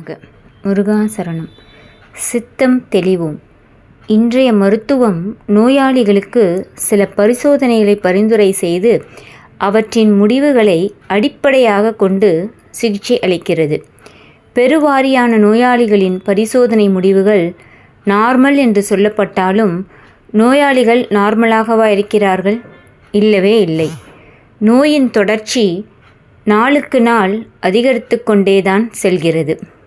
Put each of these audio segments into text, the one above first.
ஆக முருகாசரணம். சித்தம் தெளிவோம். இன்றைய மருத்துவம் நோயாளிகளுக்கு சில பரிசோதனைகளை பரிந்துரை செய்து அவற்றின் முடிவுகளை அடிப்படையாக கொண்டு சிகிச்சை அளிக்கிறது. பெருவாரியான நோயாளிகளின் பரிசோதனை முடிவுகள் நார்மல் என்று சொல்லப்பட்டாலும் நோயாளிகள் நார்மலாகவா இருக்கிறார்கள்? இல்லவே இல்லை. நோயின் தொடர்ச்சி நாளுக்கு நாள் அதிகரித்து கொண்டேதான் செல்கிறது.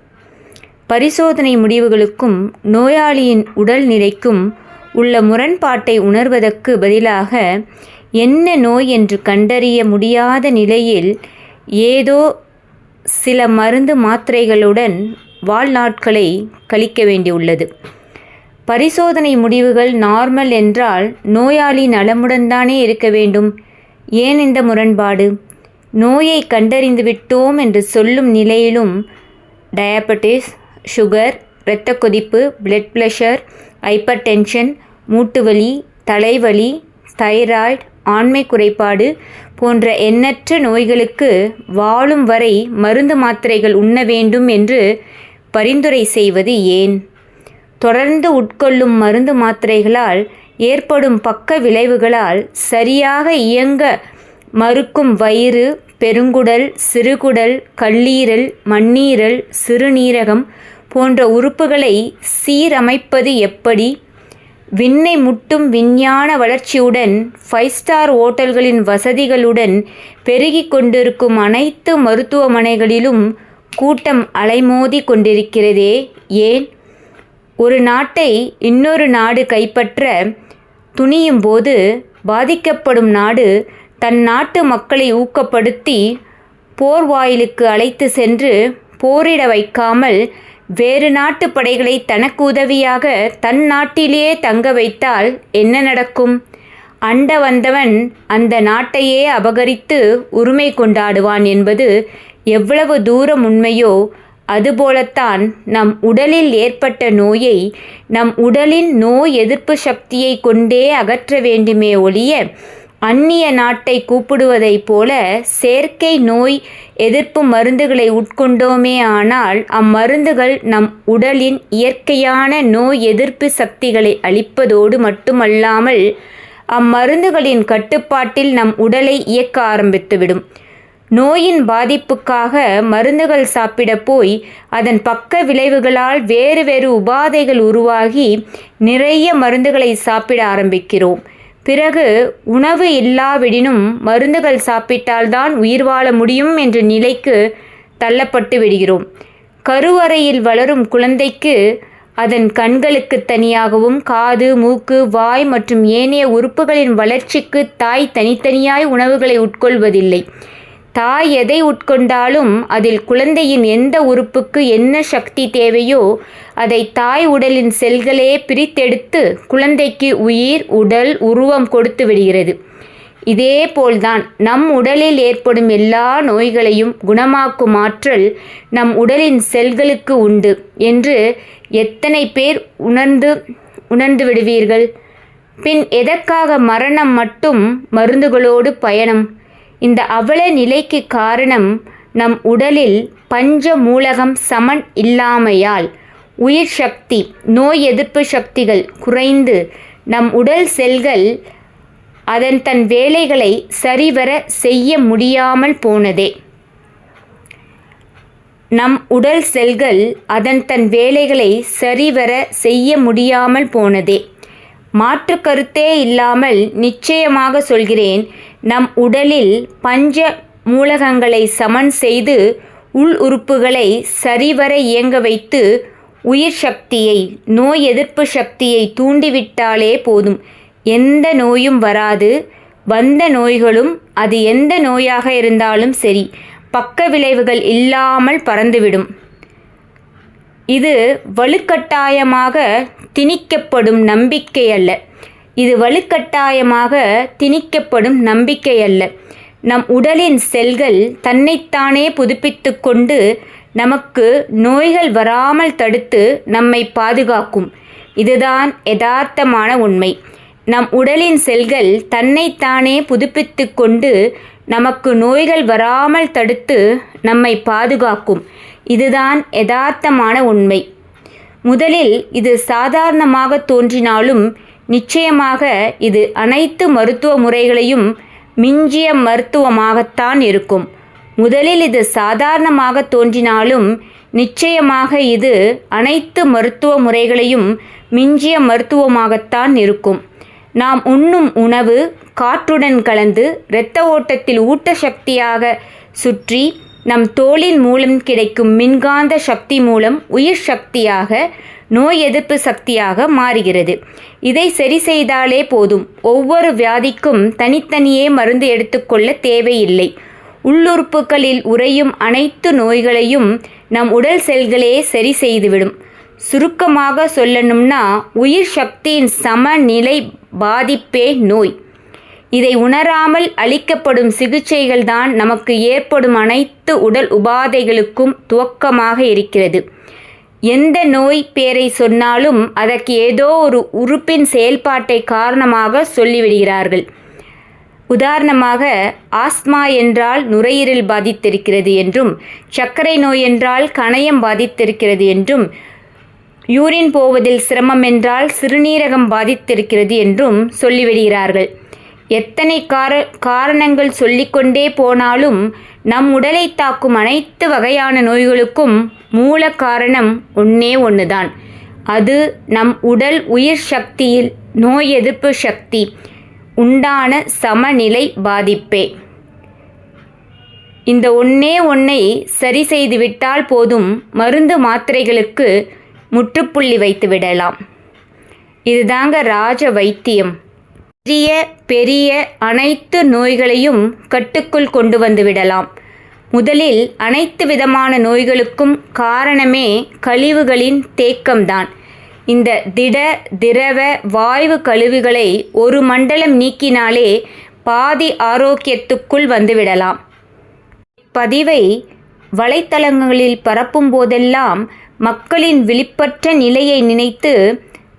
பரிசோதனை முடிவுகளுக்கும் நோயாளியின் உடல் நிலைக்கும் உள்ள முரண்பாட்டை உணர்வதற்கு பதிலாக என்ன நோய் என்று கண்டறிய முடியாத நிலையில் ஏதோ சில மருந்து மாத்திரைகளுடன் வாழ்நாட்களை கழிக்க வேண்டியுள்ளது. பரிசோதனை முடிவுகள் நார்மல் என்றால் நோயாளி நலமுடன் தானே இருக்க வேண்டும். ஏன் இந்த முரண்பாடு? நோயை கண்டறிந்து விட்டோம் என்று சொல்லும் நிலையிலும் டயபட்டிஸ் சுகர் இரத்த கொதிப்பு பிளட் ப்ரெஷர் ஹைப்பர் டென்ஷன் மூட்டுவலி தலைவலி தைராய்டு ஆண்மை குறைபாடு போன்ற எண்ணற்ற நோய்களுக்கு வாழும் வரை மருந்து மாத்திரைகள் உண்ண வேண்டும் என்று பரிந்துரை செய்வது ஏன்? தொடர்ந்து உட்கொள்ளும் மருந்து மாத்திரைகளால் ஏற்படும் பக்க விளைவுகளால் சரியாக இயங்க மறுக்கும் வயிறு பெருங்குடல் சிறுகுடல் கல்லீரல் மண்ணீரல் சிறுநீரகம் போன்ற உறுப்புகளை சீரமைப்பது எப்படி? விண்ணை முட்டும் விஞ்ஞான வளர்ச்சியுடன் ஃபைவ் ஸ்டார் ஓட்டல்களின் வசதிகளுடன் பெருகி கொண்டிருக்கும் அனைத்து மருத்துவமனைகளிலும் கூட்டம் அலைமோதி கொண்டிருக்கிறதே ஏன்? ஒரு நாட்டை இன்னொரு நாடு கைப்பற்ற துணியும் போது பாதிக்கப்படும் நாடு தன் நாட்டு மக்களை ஊக்கப்படுத்தி போர் வாயிலுக்கு அழைத்து சென்று போரிட வைக்காமல் வேறு நாட்டு படைகளை தனக்கு உதவியாக தன் நாட்டிலேயே தங்க வைத்தால் என்ன நடக்கும்? அண்ட வந்தவன் அந்த நாட்டையே அபகரித்து உரிமை கொண்டாடுவான் என்பது எவ்வளவு தூரம் உண்மையோ அதுபோலத்தான் நம் உடலில் ஏற்பட்ட நோயை நம் உடலின் நோய் எதிர்ப்பு சக்தியை கொண்டே அகற்ற வேண்டுமே ஒழிய அந்நிய நாட்டை கூப்பிடுவதைப் போல செயற்கை நோய் எதிர்ப்பு மருந்துகளை உட்கொண்டோமே ஆனால் அம்மருந்துகள் நம் உடலின் இயற்கையான நோய் எதிர்ப்பு சக்திகளை அளிப்பதோடு மட்டுமல்லாமல் அம்மருந்துகளின் கட்டுப்பாட்டில் நம் உடலை இயக்க ஆரம்பித்துவிடும். நோயின் பாதிப்புக்காக மருந்துகள் சாப்பிட போய் அதன் பக்க விளைவுகளால் வேறு வேறு உபாதைகள் உருவாகி நிறைய மருந்துகளை சாப்பிட ஆரம்பிக்கிறோம். பிறகு உணவு இல்லாவிடினும் மருந்துகள் சாப்பிட்டால்தான் உயிர் வாழ முடியும் என்ற நிலைக்கு தள்ளப்பட்டு விடுகிறோம். கருவறையில் வளரும் குழந்தைக்கு அதன் கண்களுக்கு தனியாகவும் காது மூக்கு வாய் மற்றும் ஏனைய உறுப்புகளின் வளர்ச்சிக்கு தாய் தனித்தனியாய் உணவுகளை உட்கொள்வதில்லை. தாய் எதை உட்கொண்டாலும் அதில் குழந்தையின் எந்த உறுப்புக்கு என்ன சக்தி தேவையோ அதை தாய் உடலின் செல்களே பிரித்தெடுத்து குழந்தைக்கு உயிர் உடல் உருவம் கொடுத்து விடுகிறது. இதே போல்தான் நம் உடலில் ஏற்படும் எல்லா நோய்களையும் குணமாக்கும் ஆற்றல் நம் உடலின் செல்களுக்கு உண்டு என்று எத்தனை பேர் உணர்ந்து உணர்ந்து விடுவீர்கள்? பின் எதற்காக மரணம் மட்டும் மருந்துகளோடு பயணம்? இந்த அவல நிலைக்கு காரணம் நம் உடலில் பஞ்ச மூலகம் சமன் இல்லாமையால் உயிர் சக்தி நோய் எதிர்ப்பு சக்திகள் குறைந்து நம் உடல் செல்கள் அதன் தன் வேலைகளை சரிவர செய்ய முடியாமல் போனதே. நம் உடல் செல்கள் அதன் தன் வேலைகளை சரிவர செய்ய முடியாமல் போனதே. மாற்று கருத்தே இல்லாமல் நிச்சயமாக சொல்கிறேன் நம் உடலில் பஞ்ச மூலகங்களை சமன் செய்து உள் உறுப்புகளை சரிவர இயங்க வைத்து உயிர் சக்தியை நோய் எதிர்ப்பு சக்தியை தூண்டிவிட்டாலே போதும். எந்த நோயும் வராது. வந்த நோய்களும் அது எந்த நோயாக இருந்தாலும் சரி பக்க விளைவுகள் இல்லாமல் பறந்துவிடும். இது வலுக்கட்டாயமாக திணிக்கப்படும் நம்பிக்கை அல்ல. இது வலுக்கட்டாயமாக திணிக்கப்படும் நம்பிக்கை அல்ல. நம் உடலின் செல்கள் தன்னைத்தானே புதுப்பித்து கொண்டு நமக்கு நோய்கள் வராமல் தடுத்து நம்மை பாதுகாக்கும். இதுதான் யதார்த்தமான உண்மை. நம் உடலின் செல்கள் தன்னைத்தானே புதுப்பித்து கொண்டு நமக்கு நோய்கள் வராமல் தடுத்து நம்மை பாதுகாக்கும். இதுதான் யதார்த்தமான உண்மை. முதலில் இது சாதாரணமாக தோன்றினாலும் நிச்சயமாக இது அனைத்து மருத்துவ முறைகளையும் மிஞ்சிய மருத்துவமாகத்தான் இருக்கும். முதலில் இது சாதாரணமாக தோன்றினாலும் நிச்சயமாக இது அனைத்து மருத்துவ முறைகளையும் மிஞ்சிய மருத்துவமாகத்தான் இருக்கும். நாம் உண்ணும் உணவு காற்றுடன் கலந்து இரத்த ஓட்டத்தில் ஊட்ட சக்தியாக சுற்றி நம் தோலின் மூலம் கிடைக்கும் மின்காந்த சக்தி மூலம் உயிர் சக்தியாக நோய் எதிர்ப்பு சக்தியாக மாறுகிறது. இதை சரி செய்தாலே போதும். ஒவ்வொரு வியாதிக்கும் தனித்தனியே மருந்து எடுத்துக்கொள்ள தேவையில்லை. உள்ளுறுப்புகளில் உறையும் அனைத்து நோய்களையும் நம் உடல் செல்களே சரி செய்துவிடும். சுருக்கமாக சொல்லணும்னா உயிர் சக்தியின் சமநிலை பாதிப்பே நோய். இதை உணராமல் அளிக்கப்படும் சிகிச்சைகள்தான் நமக்கு ஏற்படும் அனைத்து உடல் உபாதைகளுக்கும் துவக்கமாக இருக்கிறது. எந்த நோய் பேரை சொன்னாலும் அதற்கு ஏதோ ஒரு உறுப்பின் செயல்பாட்டை காரணமாக சொல்லிவிடுகிறார்கள். உதாரணமாக ஆஸ்மா என்றால் நுரையீரல் பாதித்திருக்கிறது என்றும் சர்க்கரை நோய் என்றால் கணையம் பாதித்திருக்கிறது என்றும் யூரின் போவதில் சிரமம் என்றால் சிறுநீரகம் பாதித்திருக்கிறது என்றும் சொல்லிவிடுகிறார்கள் எத்தனை கார காரணங்கள் சொல்லிக்கொண்டே போனாலும் நம் உடலை தாக்கும் அனைத்து வகையான நோய்களுக்கும் மூல காரணம் ஒன்றே ஒன்றுதான் அது நம் உடல் உயிர் சக்தியில் நோய் எதிர்ப்பு சக்தி. உண்டான சமநிலை பாதிப்பே. இந்த ஒன்னே ஒன்றை சரி செய்துவிட்டால் போதும் மருந்து மாத்திரைகளுக்கு முற்றுப்புள்ளி வைத்து விடலாம். இதுதாங்க ராஜ வைத்தியம். சிறிய பெரிய அனைத்து நோய்களையும் கட்டுக்குள் கொண்டு வந்து விடலாம். முதலில் அனைத்து விதமான நோய்களுக்கும் காரணமே கழிவுகளின் தேக்கம்தான். இந்த திட திரவ வாயு கழிவுகளை ஒரு மண்டலம் நீக்கினாலே பாதி ஆரோக்கியத்துக்குள் வந்துவிடலாம். பதிவை வலைத்தளங்களில் பரப்பும் போதெல்லாம் மக்களின் விழிப்பற்ற நிலையை நினைத்து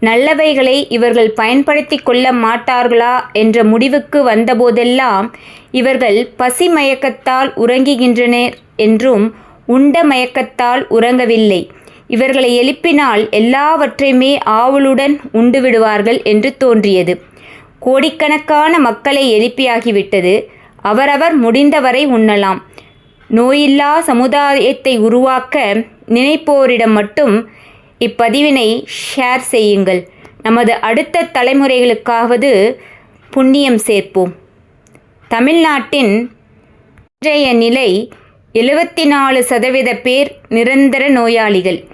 நல்லவைகளை இவர்கள் பயன்படுத்தி கொள்ள மாட்டார்களா என்ற முடிவுக்கு வந்தபோதெல்லாம் இவர்கள் பசி மயக்கத்தால் உறங்குகின்றனர் என்றும் உண்ட மயக்கத்தால் உறங்கவில்லை. இவர்களை எழுப்பினால் எல்லாவற்றையுமே ஆவலுடன் உண்டு விடுவார்கள் என்று தோன்றியது. கோடிக்கணக்கான மக்களை எழுப்பியாகிவிட்டது. அவரவர் முடிந்தவரை உண்ணலாம். நோயில்லா சமுதாயத்தை உருவாக்க நினைப்போரிடம் மட்டும் இப்பதிவினை ஷேர் செய்யுங்கள். நமது அடுத்த தலைமுறைகளுக்காவது புண்ணியம் சேர்ப்போம். தமிழ்நாட்டின் இன்றைய நிலை எழுபத்தி நாலு சதவீத பேர் நிரந்தர நோயாளிகள்.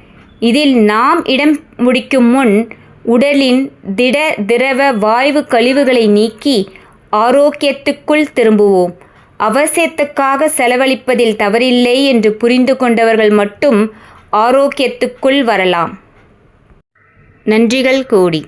இதில் நாம் இடம் முடிக்கும் முன் உடலின் திட திரவ வாயு கழிவுகளை நீக்கி ஆரோக்கியத்துக்குள் திரும்புவோம். அவசியத்துக்காக செலவழிப்பதில் தவறில்லை என்று புரிந்து கொண்டவர்கள் மட்டும் ஆரோக்கியத்துக்குள் வரலாம். நன்றிகள் கோடி.